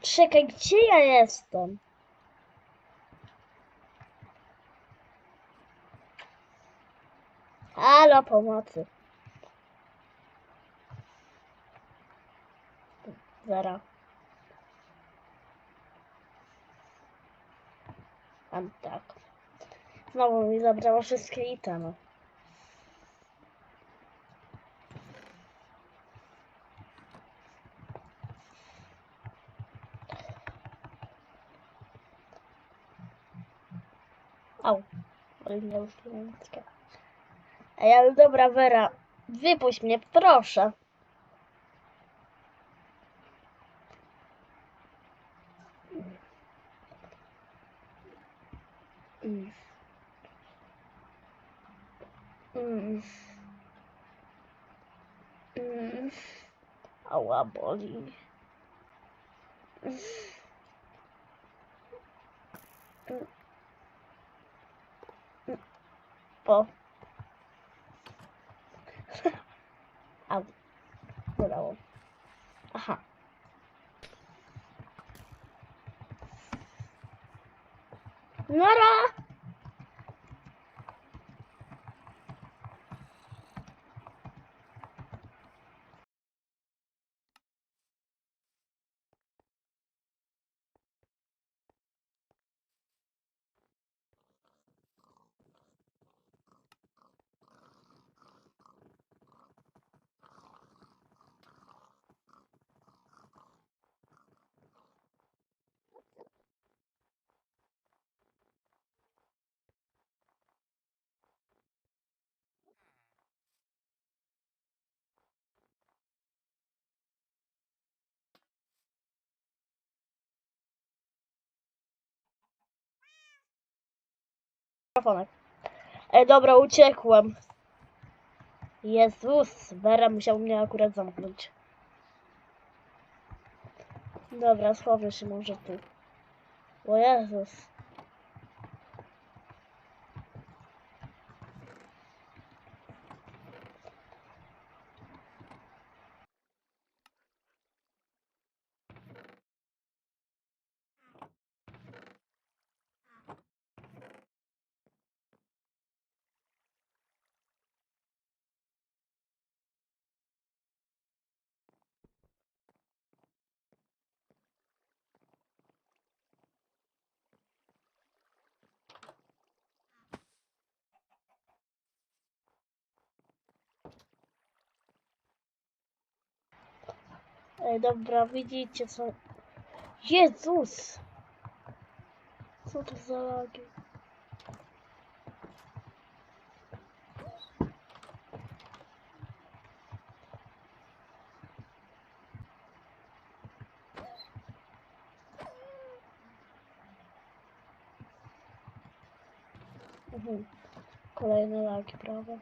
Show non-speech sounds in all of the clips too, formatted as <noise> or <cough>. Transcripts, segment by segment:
Czekaj, gdzie ja jestem? Halo, pomocy. Zara. Mam tak. Znowu mi zabrała wszystkie itemy. Au. Ale nie już Ej, ale dobra, Wera. Wypuść mnie, proszę. Ała, boli. Mm. O. Au. Bolało. Aha. Nara! Telefonek. E, dobra, uciekłem. Jezus, Vera musiał mnie akurat zamknąć. Dobra, schowę się może tu. O Jezus. Ej, dobra, widzicie co... Jezus! Co to za lagi? Mhm. Kolejne lagi, prawda?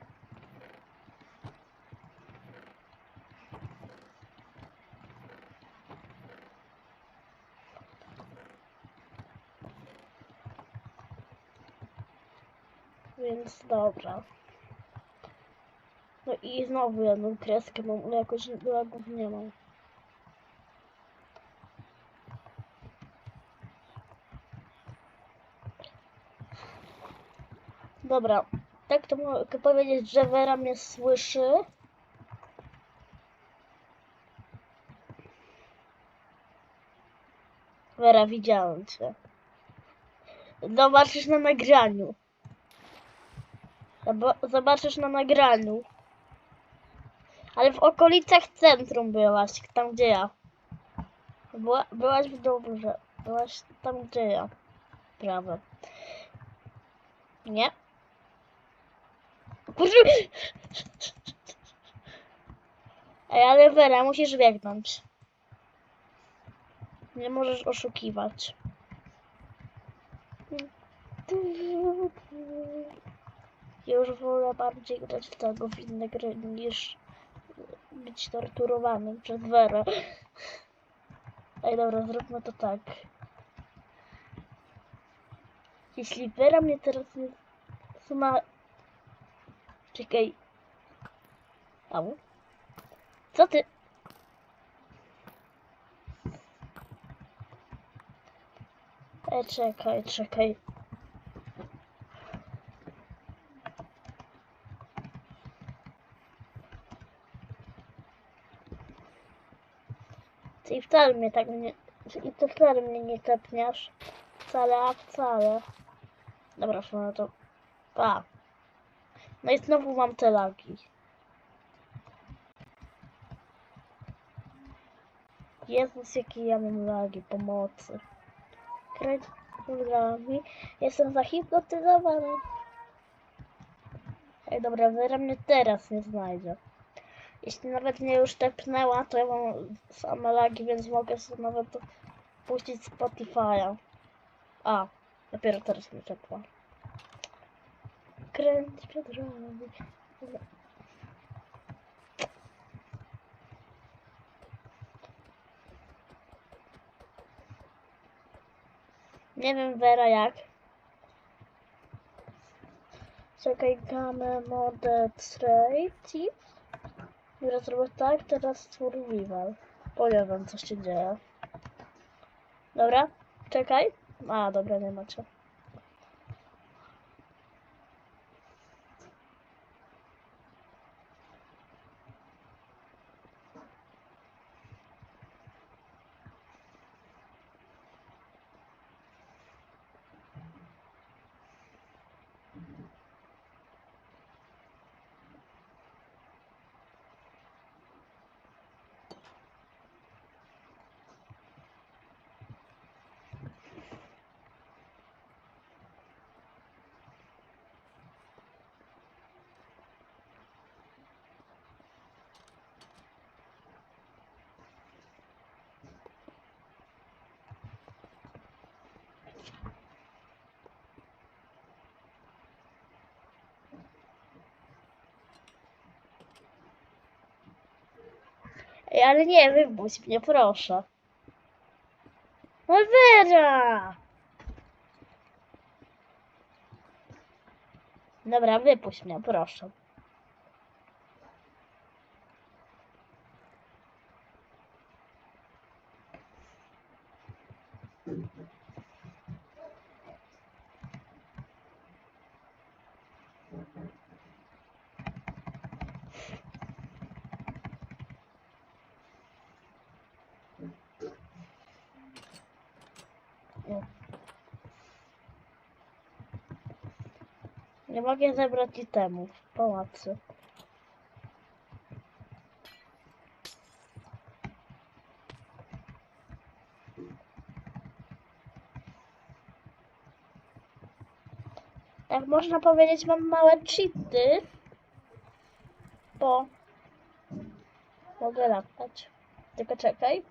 Więc dobra. No i znowu jedną kreskę mam, ale jakoś lagów nie mam. Dobra, tak to mogę powiedzieć, że Vera mnie słyszy. Vera, widziałem cię. Zobaczysz na nagraniu. Zob- Zobaczysz na nagraniu. Ale w okolicach centrum byłaś, tam gdzie ja. Była, byłaś w dobrze. Byłaś tam gdzie ja. Prawo. Nie? Kurczę. Ej, ale Wera, musisz biegnąć. Nie możesz oszukiwać. Już wolę bardziej grać w tego w inne gry niż być torturowanym przez Werę. Ej, dobra, zróbmy to tak. Jeśli Wera mnie teraz nie zna... Czekaj. Au. Co ty? E, czekaj, czekaj. Ty wcale mnie tak nie... I ty wcale mnie nie tepniasz. Wcale, a wcale. Dobra, no to... A. No i znowu mam te lagi. Jezus, jakie ja mam lagi, pomocy. Kręć mi. Jestem zahipnotyzowany. Ej, dobra, Wera mnie teraz nie znajdzie. Jeśli nawet mnie już tepnęła, to ja mam same lagi, więc mogę sobie nawet puścić Spotify'a. A, dopiero teraz mnie tepła. Kręć Piotrowi. Nie wiem, Wera, jak. Czekaj, gamę mode trade. Dobra, zrobię tak, teraz survival. Powiem wam, co się dzieje. Dobra, czekaj. A, dobra, nie macie. Ale nie, wypuść mnie, proszę. No Wera! Dobra, wypuść mnie, proszę. Nie mogę zebrać itemów w pałacu. Tak można powiedzieć, mam małe cheaty, bo mogę latać. Tylko czekaj.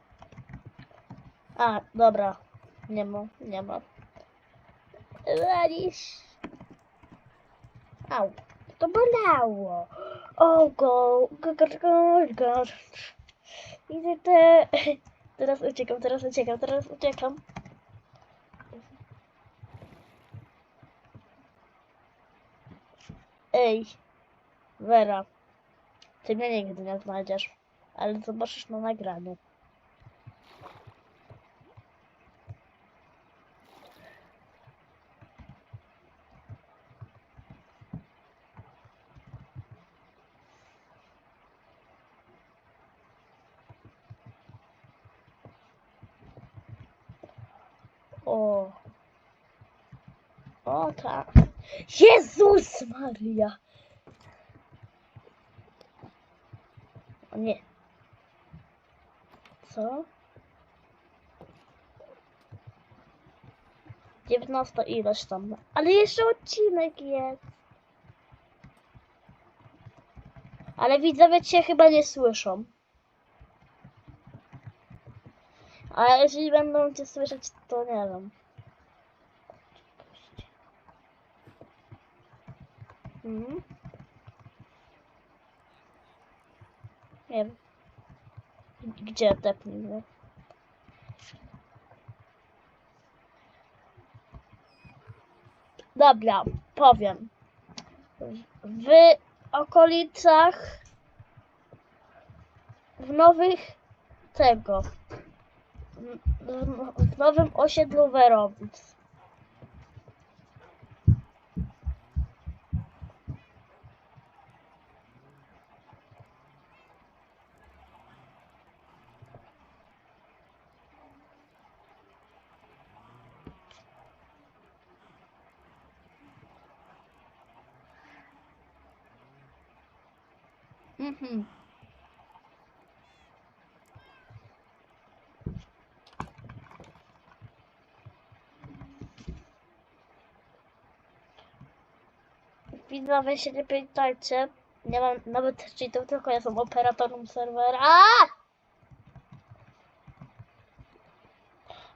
A, dobra. Nie ma, nie ma. Walisz. Au, to bolało. O, go, go, go, go. Widzę te... <laughs> Teraz uciekam, teraz uciekam, teraz uciekam. Ej, Vera, ty mnie nigdy nie znajdziesz, ale zobaczysz na nagraniu. O. O tak. Jezus Maria. O nie. Co? 19 ilość tam. Ale jeszcze odcinek jest. Ale widzowie cię chyba nie słyszą. A jeżeli będą cię słyszeć, to nie wiem. Mhm. Nie wiem. Gdzie tepnij mnie? Dobra, powiem. W okolicach w nowych tego w nowym osiedlu Werowic. Mhm. Widzowie się nie pytajcie. Nie mam nawet cheatów, tylko ja jestem operatorem serwera. A!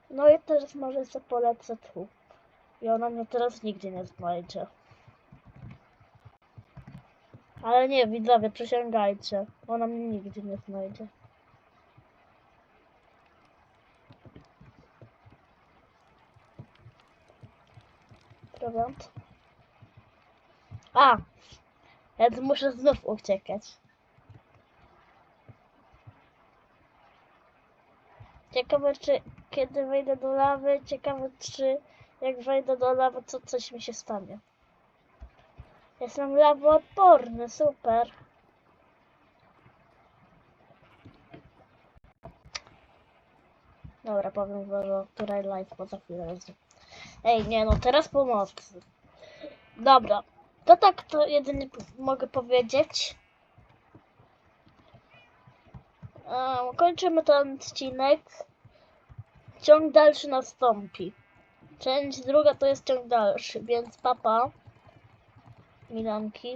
No i teraz może sobie polecę tu. I ona mnie teraz nigdzie nie znajdzie. Ale nie, widzowie, przysięgajcie. Ona mnie nigdzie nie znajdzie. Prowiant. A! Więc muszę znów uciekać. Ciekawe, czy kiedy wejdę do lawy, ciekawe, czy jak wejdę do lawy, to coś mi się stanie. Jestem lawoodporny, super. Dobra, powiem wam, że której live, bo za chwilę. Ej, nie no, teraz pomocy. Dobra, to tak to jedynie mogę powiedzieć. Um, kończymy ten odcinek. Ciąg dalszy nastąpi. Część druga to jest ciąg dalszy, więc papa. Iran की